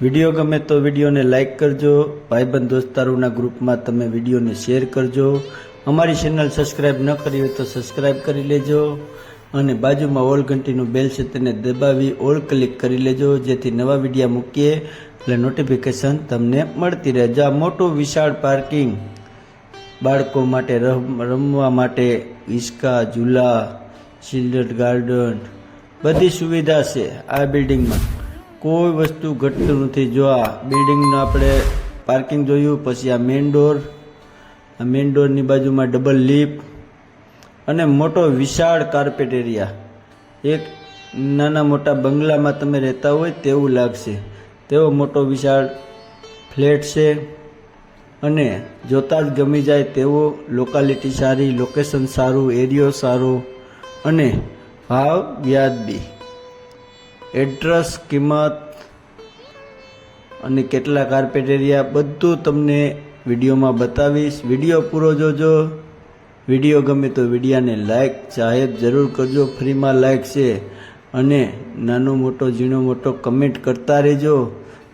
Video ગમે તો વિડીયોને લાઇક કરજો, ભાઈબંધ દોસ્તારોના ગ્રુપમાં તમે વિડીયોને શેર કરજો. અમારી ચેનલ સબસ્ક્રાઈબ ન કરી હોય તો સબસ્ક્રાઈબ કરી લેજો અને બાજુમાં ઓલ ઘંટીનું બેલ છે તેને દબાવી ઓલ ક્લિક કરી લેજો, જેથી નવા વિડીયા મૂકીએ એટલે નોટિફિકેશન તમને મળતી રહે. જો આ મોટું વિશાળ પાર્કિંગ બાળકો માટે રમ- રમવા માટે હિંચકા ઝૂલા ચિલ્ડ્રન ગાર્ડન બધી સુવિધા છે આ બિલ્ડિંગમાં કોઈ વસ્તુ ઘટતું નથી. જો આ બિલ્ડિંગનું આપણે પાર્કિંગ જોયું, પછી આ મેઇન ડોર, આ મેઇન ડોરની બાજુમાં ડબલ લીપ અને મોટો વિશાળ કાર્પેટ એરિયા. એક નાના મોટા બંગલામાં તમે રહેતા હોય તેવું લાગશે. તેવો મોટો વિશાળ ફ્લેટ છે અને જોતા જ ગમી જાય તેવો લોકાલિટી સારી લોકેશન સારું, એરિયો સારો અને ભાવ વ્યાજબી. એડ્રેસ, કિંમત અને કેટલા કાર્પેટ એરિયા બધું તમને વિડીયોમાં બતાવીશ. વીડિયો પૂરો જોજો. વીડિયો ગમે તો વિડીયાને લાઈક સાહેબ જરૂર કરજો. ફ્રીમાં લાઈક છે. અને નાનો મોટો, ઝીણો મોટો કમેન્ટ કરતા રહેજો.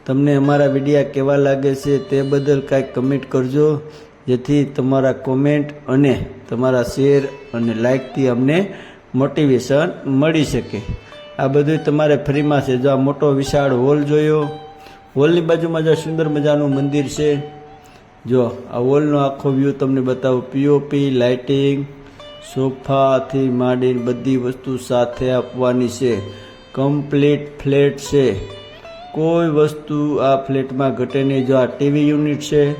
તમને અમારા વિડીયા કેવા લાગે છે તે બદલ કાંઈક કમેન્ટ કરજો. જેથી તમારા કોમેન્ટ અને તમારા શેર અને લાઇકથી અમને મોટિવેશન મળી શકે. આ બધું તમારે ફ્રીમાં છે જો આ મોટો વિશાળ હોલ જોયો. હોલની બાજુમાં જો સુંદર મજાનું મંદિર છે. જો આ હોલનો આખો વ્યૂ તમને બતાવું. પીઓપી લાઇટિંગ સોફાથી માંડીને બધી વસ્તુ સાથે આપવાની છે. કમ્પ્લીટ ફ્લેટ છે. કોઈ વસ્તુ આ ફ્લેટમાં ઘટે નહીં. જો આ ટીવી યુનિટ છે,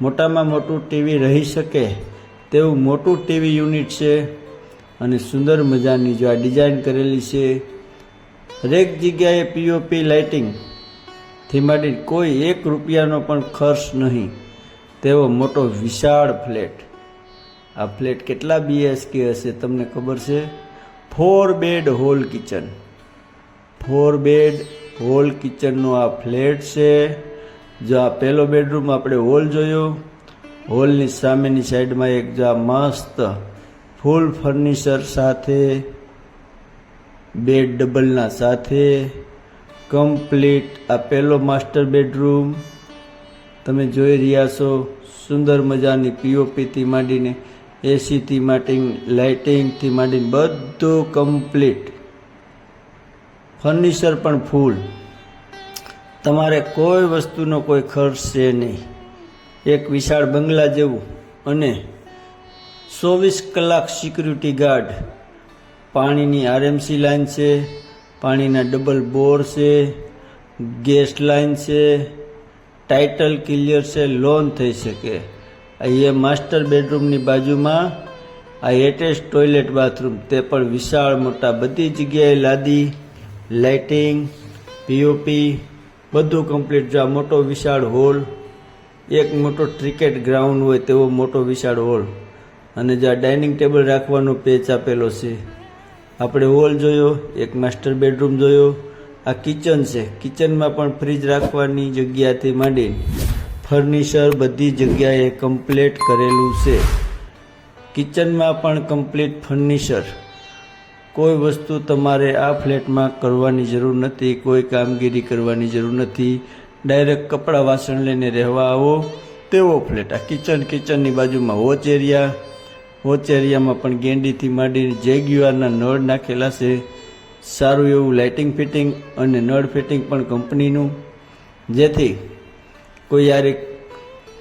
મોટામાં મોટું ટીવી રહી શકે તેવું મોટું ટીવી યુનિટ છે. અને સુંદર મજાની જો આ ડિઝાઇન કરેલી છે હરેક જગ્યાએ પીઓપી લાઇટિંગથી માંડીને કોઈ એક રૂપિયાનો પણ ખર્ચ નહીં. તેવો મોટો વિશાળ ફ્લેટ. આ ફ્લેટ કેટલા બીએચકે હશે તમને ખબર છે? Four bed hall kitchen four bed hall કિચનનો આ ફ્લેટ છે. જો આ પહેલો બેડરૂમ આપણે હોલ જોયો હોલની સામેની સાઈડમાં એક જો આ મસ્ત ફૂલ ફર્નિચર સાથે બેડ ડબલના સાથે. કમ્પ્લીટ આ પહેલો માસ્ટર બેડરૂમ તમે જોઈ રહ્યા છો, સુંદર મજાની પીઓપીથી માંડીને એસીથી માંડીને લાઇટિંગથી માંડીને બધું કમ્પ્લીટ ફર્નિચર પણ ફૂલ તમારે કોઈ વસ્તુનો કોઈ ખર્ચ છે નહીં. એક વિશાળ બંગલા જેવું અને ચોવીસ કલાક સિક્યુરિટી ગાર્ડ પાણીની આરએમસી લાઇન છે, પાણીના ડબલ બોર છે, ગેસ લાઇન છે, ટાઇટલ ક્લિયર છે, લોન થઈ શકે. એ માસ્ટર બેડરૂમની બાજુમાં, આ એટેચ ટોયલેટ બાથરૂમ, તે પણ વિશાળ મોટા બધી જગ્યાએ લાદી, લાઇટિંગ પીઓપી બધું કમ્પ્લીટ. જો આ મોટો વિશાળ હોલ, એક મોટો ક્રિકેટ ગ્રાઉન્ડ હોય તેવો મોટો વિશાળ હોલ. અને જે આ ડાઇનિંગ ટેબલ રાખવાનો પેચ આપેલો છે આપણે હોલ જોયો, એક માસ્ટર બેડરૂમ જોયો. આ કિચન છે. કિચનમાં પણ ફ્રીજ રાખવાની જગ્યાથી માંડી ફર્નિચર બધી જગ્યાએ કમ્પ્લીટ કરેલું છે. કિચનમાં પણ કમ્પ્લીટ ફર્નિચર કોઈ વસ્તુ તમારે આ ફ્લેટમાં કરવાની જરૂર નથી, કોઈ કામગીરી કરવાની જરૂર નથી. ડાયરેક્ટ કપડાં વાસણ લઈને રહેવા આવો. તેવો ફ્લેટ આ કિચન કિચનની બાજુમાં વોચ એરિયા વોચ એરિયામાં પણ ગેંડીથી માંડીને જેગ્યુઆરના નળ નાખેલા છે. સારું એવું લાઇટિંગ ફિટિંગ અને નળ ફિટિંગ પણ કંપનીનું, જેથી કોઈ યારે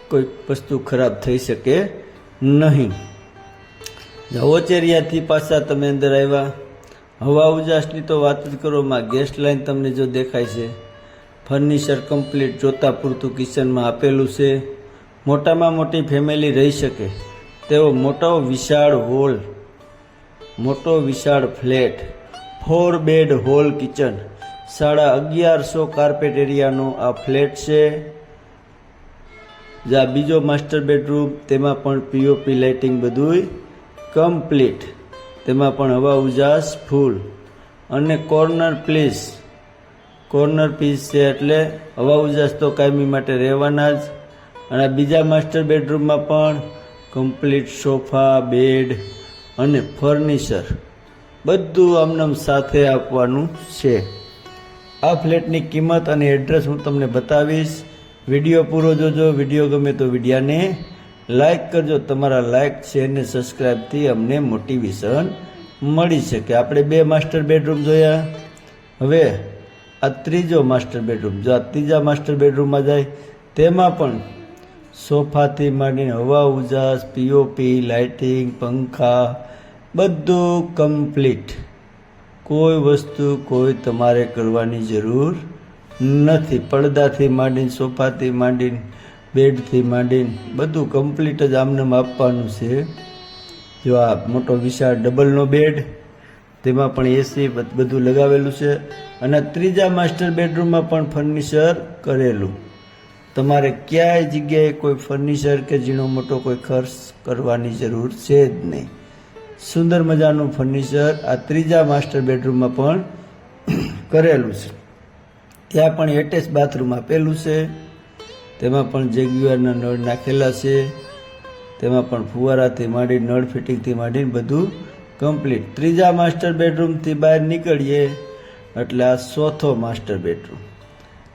કોઈ વસ્તુ ખરાબ થઈ શકે નહીં. વોચેરિયાથી પાછા તમે અંદર આવ્યા, હવા ઉજાસની તો વાત જ કરો, માં ગેસ લાઇન તમને જો દેખાય છે. ફર્નિચર કમ્પ્લીટ જોતા પૂરતું કિચનમાં આપેલું છે. મોટામાં મોટી ફેમિલી રહી શકે. તેવો મોટો વિશાળ હોલ, મોટો વિશાળ flat, four bed hall kitchen, સાડા અગિયારસો કાર્પેટ એરિયાનો આ ફ્લેટ છે જ્યાં બીજો માસ્ટર બેડરૂમ, તેમાં પણ પીઓપી લાઇટિંગ બધુંય કમ્પ્લીટ. તેમાં પણ હવા ઉજાસ ફૂલ. અને કોર્નર પ્લીસ કોર્નર પીસ છે એટલે હવા ઉજાસ તો કાયમી માટે રહેવાના જ. અને બીજા માસ્ટર બેડરૂમમાં પણ કમ્પ્લીટ સોફા, બેડ અને ફર્નિચર બધું આમનામ સાથે આપવાનું છે. આ ફ્લેટની કિંમત અને એડ્રેસ હું તમને બતાવીશ. વીડિયો પૂરો જોજો. વીડિયો ગમે તો વિડીયાને લાઇક કરજો. તમારા લાઇક શેર ને સબસ્ક્રાઈબથી અમને મોટિવેશન મળી શકે. આપણે બે માસ્ટર બેડરૂમ જોયા. હવે આ ત્રીજો માસ્ટર બેડરૂમ. જો આ ત્રીજા માસ્ટર બેડરૂમમાં જાય, તેમાં પણ સોફાથી માંડીને હવા, ઉજાસ પીઓપી લાઇટિંગ પંખા, બધું કમ્પ્લીટ કોઈ વસ્તુ કોઈ તમારે કરવાની જરૂર નથી. પડદાથી માંડીને, સોફાથી માંડીને, બેડથી માંડીને બધું કમ્પ્લીટ જ આમને આપવાનું છે. જો આ મોટો વિશાળ ડબલનો બેડ, તેમાં પણ એસી બધું લગાવેલું છે. અને ત્રીજા માસ્ટર બેડરૂમમાં પણ ફર્નિચર કરેલું. તમારે ક્યાંય જગ્યાએ કોઈ ફર્નિચર કે ઝીણો મોટો કોઈ ખર્ચ કરવાની જરૂર છે જ નહીં. સુંદર મજાનું ફર્નિચર આ ત્રીજા માસ્ટર બેડરૂમમાં પણ કરેલું છે. ત્યાં પણ એટેચ બાથરૂમ આપેલું છે. તેમાં પણ જેગ્યુઆરના નળ નાખેલા છે. તેમાં પણ ફુવારાથી માંડી નળ ફિટિંગથી માંડીને બધું કમ્પ્લીટ ત્રીજા માસ્ટર બેડરૂમથી બહાર નીકળીએ એટલે આ ચોથો માસ્ટર બેડરૂમ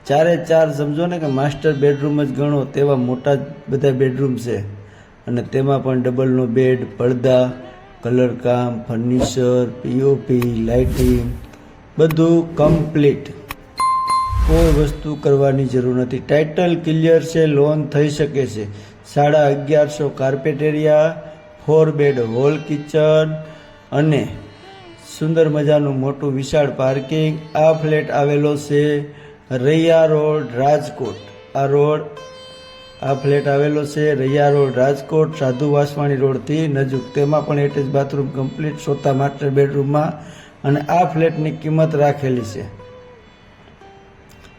ચારે ચાર સમજો ને કે માસ્ટર બેડરૂમ જ ગણો તેવા મોટા બધા બેડરૂમ છે. અને તેમાં પણ ડબલનો બેડ, પડદા, કલર કામ, ફર્નિચર પીઓપી લાઇટિંગ, બધું કમ્પ્લીટ. કોઈ વસ્તુ કરવાની જરૂર નથી. ટાઇટલ ક્લિયર છે લોન થઈ શકે છે. સાડા અગિયારસો carpet area four bed hall kitchen અને સુંદર મજાનું મોટું વિશાળ પાર્કિંગ આ ફ્લેટ આવેલો છે રૈયા રોડ, રાજકોટ. આ રોડ, આ ફ્લેટ આવેલો છે રૈયા રોડ, રાજકોટ, સાધુ વાસવાણી રોડથી નજીક. તેમાં પણ એટેચ બાથરૂમ કમ્પ્લીટ, સોતા માસ્ટર બેડરૂમમાં, અને આ ફ્લેટની કિંમત રાખેલી છે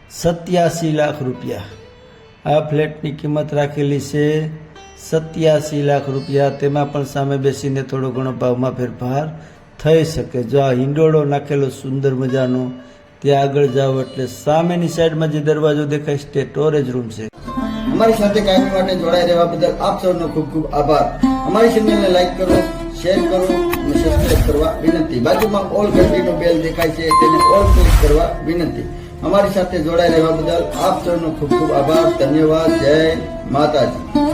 સત્યાસી લાખ રૂપિયા. આ ફ્લેટની કિંમત રાખેલી છે સત્યાસી લાખ રૂપિયા. તેમાં પણ સામે બેસીને થોડો ઘણો ભાવમાં ફેરફાર થઈ શકે. જો આ હિંડોળો નાખેલો સુંદર મજાનો ત્યાં આગળ જાઓ એટલે સામેની સાઈડમાં જે દરવાજો દેખાય છે સ્ટોરેજ રૂમ છે. અમારી સાથે કાયમી માટે જોડાઈ રહેવા બદલ આપ સૌનો ખૂબ ખૂબ આભાર. અમારી ચેનલને લાઈક કરો શેર કરો અને સબસ્ક્રાઇબ કરવા વિનંતી. બાજુમાં ઓલ ઘંટીનો બેલ દેખાય છે, તેને ઓલ ક્લિક કરવા વિનંતી. અમારી સાથે જોડાઈ રહેવા બદલ આપ સૌનો ખૂબ ખૂબ આભાર. ધન્યવાદ. જય માતાજી.